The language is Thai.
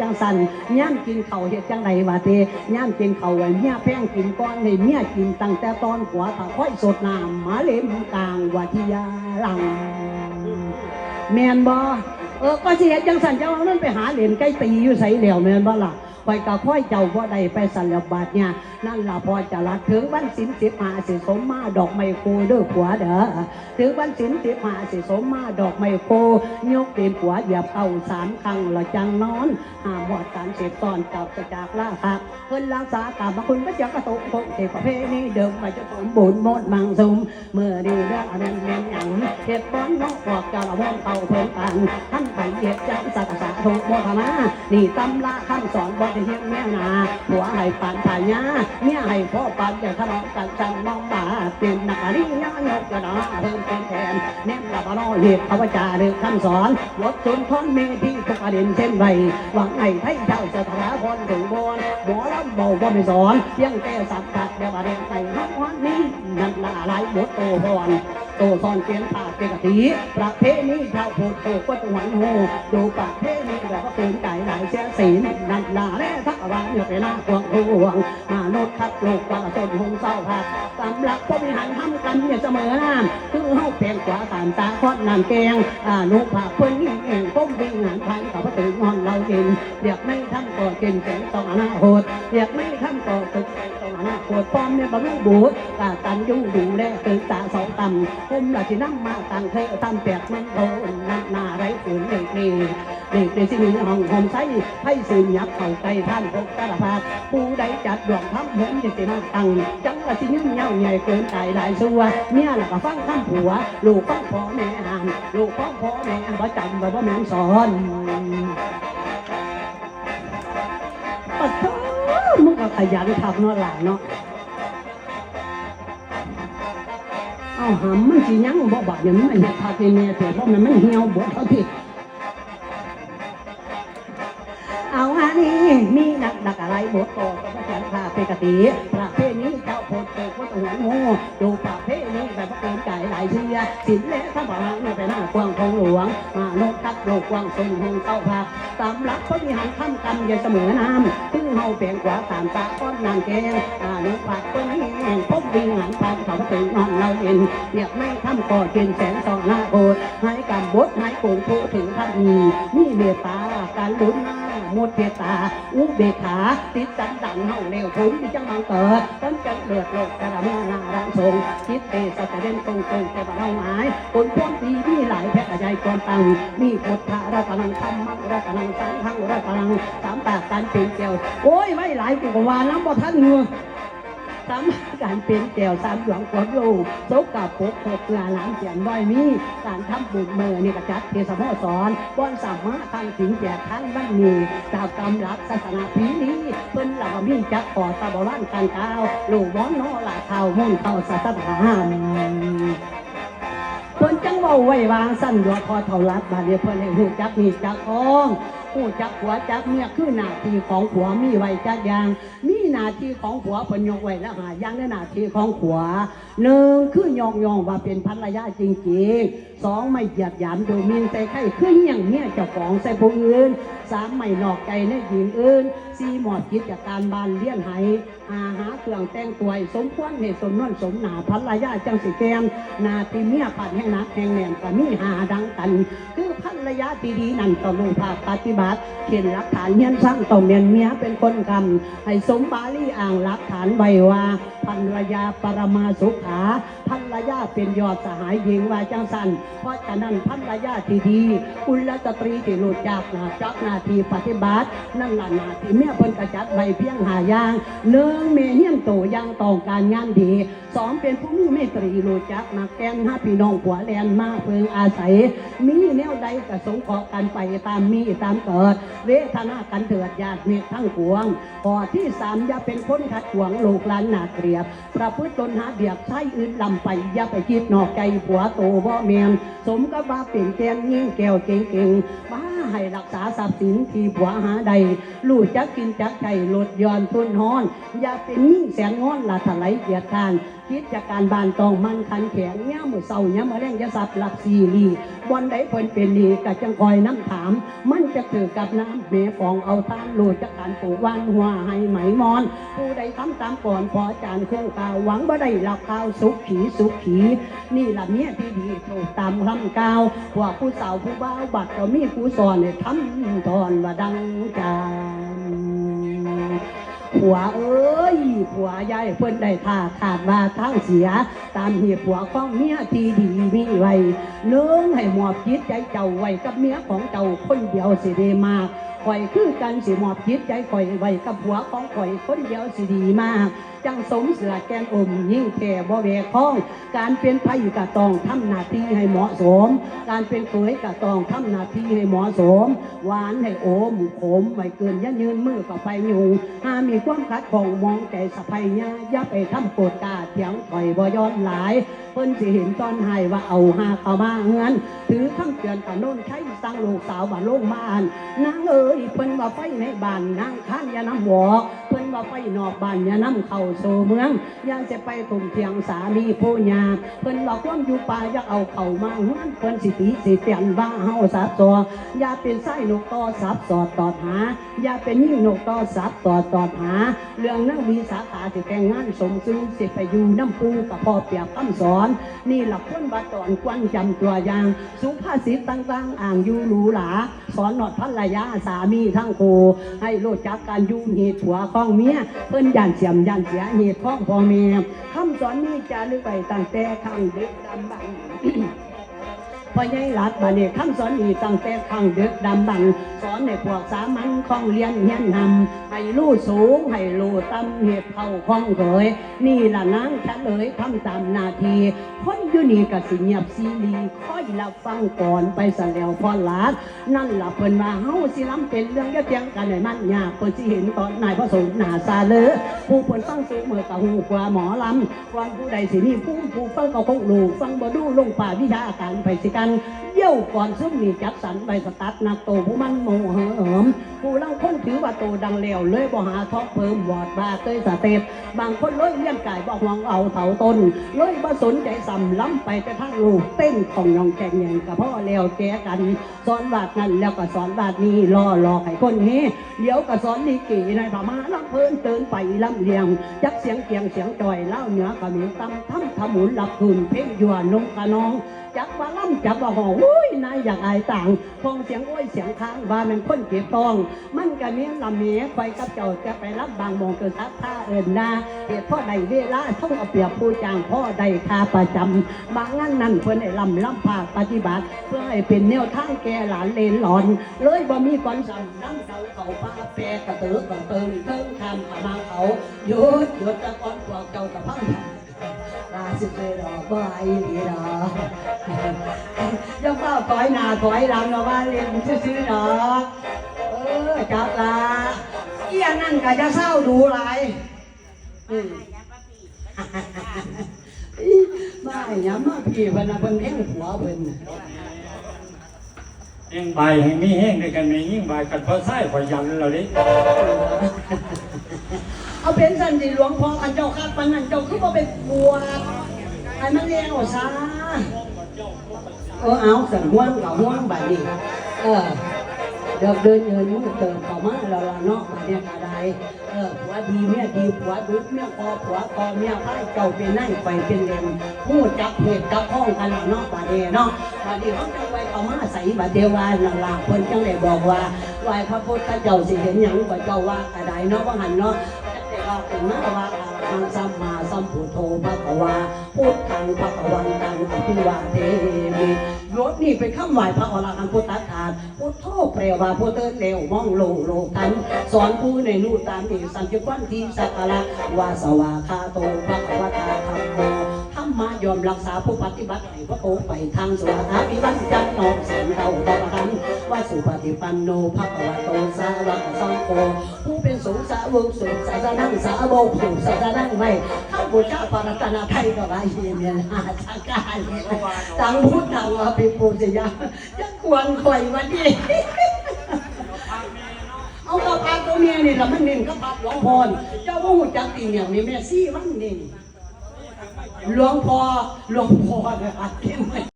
จังสันย่ามกินเขาเห็ดจังไดวะเตย่ามกินเขาไว้เมียแป้งกินก้อนให้เมียกินตั้งแต่ตอนหัวถ้าค่อยสดน้ำหมาเล่มกลางวาทิยาหลังแมนบ่เออก็สิเห็ดจังสันเจ้าเอานั่นไปหาเหรียญใกล้ตีอยู่ใส่เหล้วแมนบ่ล่ะ ไปกะค่อยเจ้าบ่ได้ไปสันแล้วบาดเนี่ยนั่นล่ะพอจะรักถึงวันสินสิบหาสิสมมาดอกไม้โคเด้อผัวเด้อถึงวันสินสิบหาสิสมมาดอกไม้โคยกเป็นผัวเหยียบเก่าสามครั้งละจังนอนห้ามหอดการเสพตอนกลับไปจากล่าครับเพิ่นรักษากรรมคุณพระเจ้ากระตุกคงเทประเพณีเดิมไปจะสมบูรณ์หมดมังสุมเมื่อดีเด้อแม่นแม่นหยังเฮ็ดบ้อนนอกออกจากละวงเก่าเพิ่นกันท่านไปเฮ็ดจังสักษะถูกบ่ทนานี่ตำราคำสอนบ่ได้เฮ็ดแม่นาผัวให้ปานผายาเมียให้พ่อปานจะทะเลาะกันจังมองตาเป็นนักรียายกกระดาเพิ่มเป็นแทนแนมละบ่น้อยเหตุเขาว่าจาหรือคำสอนลดจนทอนเมที่ทุกประเด็นเช่นไรหวังให้ไทยเจ้าสถาพรถึงบนหมอลำเบาบ่ไม่สอนเพียงแต่สักกัดเดี๋ยวประเด็นใส่ห้องวันนี้นั่นละหลายบทโตพร โตซอนเปลี่ยนผ่าเปลี่ยนกะทิประเพณีชาวโพดโตก็ตัวหวันโหดูประเพณีแบบว่าเป็นไก่หลายเสียศีลนันลาและทักวานอยู่ไปหน้าควงห่วงมาโนดทักโลกว่าตนหงเศร้าผักสำหรับผู้บริหารทำกันอย่าเสมอน้ำคือเฮาเพียงกว่าตามตาคอดนำแกงอานุภาเพิ่นยิ่งเองก้มวิ่งงานพันกับพระถึงงอนเราเองเรียกไม่ทำก่อเกินแสงต้องอนาคตเรียกไม่ทำก่อตึกแสงต้องอนาคตป้อมเนี่ยบรรลุบุตรกาตันยุ่งดูแลตึกตาสองต่ำผมละที่นั่งมาต่างเธอตามแปดมันโทนนักนาไรฝืนเด็กนี่เด็กในสิ่งห้องหอมใสให้สืบยับเข้าใจท่านพกกระพาผู้ใดจัดดวงทับผมจะสิมาตังจังละที่ยืนเงาใหญ่เกินใจหลายสัวเมียละก็ฟังคำผัว ลูกฟังพ่อแม่อ่านลูกฟังพ่อแม่ประจำแบบว่าแม่สอนปัดโธ่มึงก็ขยันทำเนาะหลานเนาะ หำมันสิยังบ่บาดเนี่ยมันเห็ดพาเทเนียเถอะเพราะมันไม่เหี่ยวบ่เขาที่เอาอันนี้มีนักดักอะไรบทโตก็พระจั นทราเปกติประเพณีเจ้าโพดโตก็ตัวหัวงูดูประเพณีแบบว่าเกินใจหลายเชื่อสินและข้าพลังเนี่ยไปหน้ากวางของหลวงมาโนกัดโลกกวางทรงหงเต้าพักสำหรับพระวิหารทำกรรมอย่าเสมอน้ำคือเฮาเปลี่ยนกว่าตามตาก้อนนางแกงอานุภาพคนนี้แห่งพบวิหารทำเขาถึงนอนเราเองเรียกไม่ทำก่อเกินแสนสองหน้าโกดให้กำบดให้โกงผู้ถึงท่านมีมีเมตตาการลุ้นหน้า มดเทตา อุเบขาติดจันดังเฮาเร็วผมที่จังมังเกิดต้นจังเลือดโลกกระมานารังทรงคิดเตสัจเด่นตรงตรงแต่ว่าเราหมายคนพ้นดีมีหลายแพทย์ใหญ่ก่อนตังมีพุทธะรัตนังธรรมังรัตนังสังฆังรัตนังสามปากการเป็นเกี่ยวโอ้ยไม่หลายกูกว่าน้ำบ่ท่านเงือ สามการเป็นแก้วสามหลวงกดลูกโซกับปกหกลาหลานเสียนบ่อยมีการทำบุญเมื่อนี่กระจัดเทศโมสอนบ้อนสามารถทางถึงแก่ท่านบ้านมีตามกำลักศาสนาพีนี้เพิ่นเหล่ามีจักขอตาบร้านการก้าวลูกว้อนนอลาเท้ามุ่นเข้าศาสนาห้ามเพิ่นจังเว้าไว้วางสั้นดวพอเท่ารัดบาดเดียวเพิ่นให้หูจักมีจักอ้อง หูจักผัวจักเมียคือหน้าที่ของผัวมีไว้จักอย่าง มีหน้าที่ของผัวเพนยกไว้แล้วหาย่างในหน้าที่ของผัวหนึ่งคือยองยองว่าเป็นภรรยาจริงๆสองไม่เหยียดหยามโดยมินใส่ใครคืออย่างเนี้ยเจ้าของใส่ผู้อื่นสามไม่หนอกใจในหญิงอื่นสี่หมอดกิจการบานเลี้ยงไหหาหาเครื่องแต่งตัวสมควรให้สมนวนสมหนาภรรยาจังสิแกมหนาที่เมียปัดแห่งนักแห่งแหน่นก็มีหาดังกัน คือภรรยาที่ดีนั่นต้องรู้ภาคปฏิบัติเขียนหลักฐานเฮียนสร้างต้อเมียนเมียเป็นคนกำให้สมบาลีอ่างหลักฐานไว้ว่าภรรยาปรมาสุขาภรรยาเป็นยอดสหายหญิงว่าจังสันเพราะฉะนั้นภรรยาที่ดีกุลสตรีที่รู้จักนะจักนาทีปฏิบัติ นั่นละนาทีเมียเพิ่นกระจัดไว้เพียงหายางหนึ่งเมเฮียนโตอยังต้องการงานดีสองเป็นผู้มีเมตรีรู้จักมักแกนห้าพี่น้องผัวแลนมาเพิงอาศัย มีแนวใดก็สงเคราะห์กันไปตามมีตามเกิด เวทนากันเถิดญาติเมตทั้งปวงข้อที่สามอย่าเป็นคนขัดขวางลูกหลานหนาเกลียบประพฤติตนหาเดียบใช้อื่นลำไปอย่าไปคิดนอกใจผัวโตบ่เมียนสมกับว่าเป็นแกนยิ่งแก้วเก่งๆบ้า ให้รักษาทรัพย์สินที่ผัวหาใดรู้จักกินจักใจลดยอนทุนห้อน อย่าเป็นยิ่งแสนงอนละถลายเกียรติทานคิดจากการบานตองมันคันแข็งเงี้ยมือเศร้าเงี้ยมาแรงอยาสับหลับซีรีวันใดเพิ่นเป็นดีก็จังคอยน้ำถาม มันจะถือกับน้ำเมฟองเอาท่านโลดจากการปลูกวานหัวให้ไหมมอน ผู้ใดทำตามก่อนพอจานเคู่องกาวหวังว่าได้หลับข้าวสุขขีสุขขีนี่ละเมียที่ดีถูกตามคำกาวพวกผู้สาวผู้บ่าวบัดก็มีผู้สอนอนทำตอนว่าดังจานผัวเอ้ยผัวยายเพิ่นได้ท่าขาดว่าทั้งเสีย ตามเหตุผัวของเมียที่ดีมีไว้เนื้องให้หมอบจิตใจเจ้าไว้กับเมียของเจ้าคนเดียวสิดีมาก ข่อยคือกันสิหมอบจิตใจข่อยไว้กับผัวของข่อยคนเดียวสิดีมาก จังสมเสือแกนอมยิ่งแก่บ่แวกข้อง การเป็นไพ่กะตองทำหน้าที่ให้เหมาะสม การเป็นเขยกะตองทำหน้าที่ให้เหมาะสม หวานให้โอมขมไม่เกินยันยืนมือกับไปอยู่หามีความคัดของมองใจสะพายญายาไปทำโกรธกาเถียงถอยบ่ย้อนหลายเพิ่นสิเห็นตอนให้ว่าเอาหาเข้ามาเฮือนถือคำเตือนกับโน่นใช้ สั่งลูกสาวบ้านโรงบ้านนางเอ้ยเพิ่นว่าไฟในบ้านนางข้านอยาน้ำหวอก ว่าไฟนอกบ้านอย่าน้ำเข้าสู่เมืองอย่าจะไปตุ่มเทียงสามีผู้ยาเพิ่นว่าความอยู่ป่าอย่าเอาเข้ามาเฮือนเพิ่นสิติสิเตียนว่าเฮาสับซออย่าเป็นไส้นกต่อสับสอดตอดหาอย่าเป็นยิ่งนกต่อสับตอดตอดหา เรื่องนั่งมีสาขาสิแต่งงานสมซึ้งสิไปอยู่น้ำปูกับพ่อเปียกคำสอน นี่หลักคนบัดตอนควันจำตัวอย่าง สุภาษิตต่างๆ อ่างอยู่หรูหราสอนหนอดภรรยาสามีทั้งโคให้รู้จักการอยูเหตุผัวของเมียเพิ่นย่านเสียมย่านเสียเหตุของพ่อแม่คำสอนนี้จะลึกไปตั้งแต่ข้งเดึกดำบัง พ่อใหญ่ลัดบาเนี่ยคำสอนอีตั้งแต่ข้งดึกดำบัง สอนในพวกสามัญของเรียนเฮียนนำให้รู้สูง ให้รู้ต่ำเหตุเข้าของเคยนี่ล่ะนางเฉลยทำตามนาทีคนอยู่นี่ก็สิเงียบซีรีค่อยรับฟังก่อนไปสแล้วพอหลาดนั่นล่ะเพิ่นว่าเฮาสิล้ำเป็นเรื่องอยะเทียงกันให้มันยากเพิ่นสิเห็นตอนนายพระสงฆ์หน้าซาเลอผู้เพิ่นฟังสูงเมื่อกับหูกว่าหมอลำฟังผู้ใดสิมีผู้ผู้ฟังก็คงรู้ฟังบ่ดูลงป่าวิชาการไปสิกันเยี่ยวก่อนซึ่งมีจัดสรรใบสตัดนักโตผู้มันโมเหเหิมผู้เล่าคนถือว่าโตดังเลวเลยบ่หาท้อเพิ่มวอดบาเตยสเตปบางคนเลยเลี้ยงกายบ่หวงเอาเถาต้นเลยบ่สนใจสำล้ำไปแต่ทั้งลูกเต้นของยองแกงเงินกับพ่อแล้วแกกันสอนบาดนั้นแล้วก็สอนบาดนี้ล่อหลอกให้คนเฮเดี๋ยวก็สอนดีกี่ในพม่าลำเพลินเตือนไปลำเลียงจักเสียงเกียงเสียงจอยเล่าเหนือก็มีตำทำทำหมุนหลับคืนเพ่งยัวนงกะน้อง จับว่าล่ำจับว่าหออุ้ยนายอยากอายต่างฟองเสียงโอ้ยเสียงค้างว่ามันคนเก็บตอง มันก็เมียลำเมียไปกับเจ้าจะไปรับบางมองเกิดทักท่าเอินนาเหตุพ่อใดเวลาท่องเอาเปรียบผู้จางพ่อใดคาประจำบางงานนั่นเพื่อนไอ้ลำลำภาคปฏิบัติ เพื่อให้เป็นแนวทางแก่หลานเลนหลอน เลยบ่มีก่อนสั่งน้ำเสาเขาป้าแปรกระตือกระเติงเติงคำขมาเขาหยุดหยุดตะกอนพวกเจ้ากับพัง สิเลยดอบ่ไอ้หลีดอยังเฝ้าถอยหน้าถอยหลังเราว่าเรียนซื้อๆดอกเออจับละเอี้ยนั่นก็จะเศร้าดูหลายอืมบ้าอย่ามาพี่เพิ่นน่ะเพิ่นเลี้ยงหัวเพิ่นน่ะแห้งใบให้มีแห้งด้วยกันมียิ่งใบกันเพราะไส้พอยยันเราดิ เอาเป็นสันติหลวงพ่ออันเจ้าคัดปานนั้นเจ้าคือบ่เป็นบวชให้มันเลี้ยงเอาซะเออเอาสันห่วงกับห่วงบัดนี้เออเดินเดินเดินมือเติมเข้ามาแล้วล่ะเนาะมาเนี่ยกระไดเออผัวดีเมียดีผัวดุเมียคอผัวคอเมียพาเจ้าเป็นนั่งไปเป็นเลนผู้จับเหตุกับห้องกันล้วเนาะบาดเดเนาะบาดเดเขาจะไปเข้ามาใส่บาเดวานั่นล่ะเพิ่นจังได้บอกว่าไหวพระพุทธเจ้าสิเห็นหยังก็เจ้าว่ากระไดเนาะว่าหันเนาะ จังได้ว่าเป็นมาว่าทางสัมมาสัมพุทโธพระกวาพุทธังพระกวันตังอภิวาเทมิรถนี่เป็นคำไหวพระอรหันต์พุทธทาสพุทโธแปลว่าพุทเตเร็วมองโลโลกทันสอนผู้ในนู่ตามที่สัจจุวันที่สักการะวาสวาคาโตพระกวตาธรรมโม มายอมรักษาผู้ปฏิบัติให้พระองค์ไปทางสุทาพิวันจันนองแสงเราตะพันว่าสุปฏิปันโนภควโตสาวกสังโฆผู้เป็นสงสาวงสุสาสนังสาวกสุสาสนังไม่ข้าบูชาปรัตนาไทยก็ไรเมียนหาสักการสังพุทธังว่าเป็นยังยังควรคอยวันนี้เอากระปาดตัวเมียนี่ละมันเน้นกระปัดหลวงพ่อเจ้าว่าหุ่จักตีเนี่ยมีแม่ซี่มันเน้น หลวงพ่อหลวงพ่อนะฮะ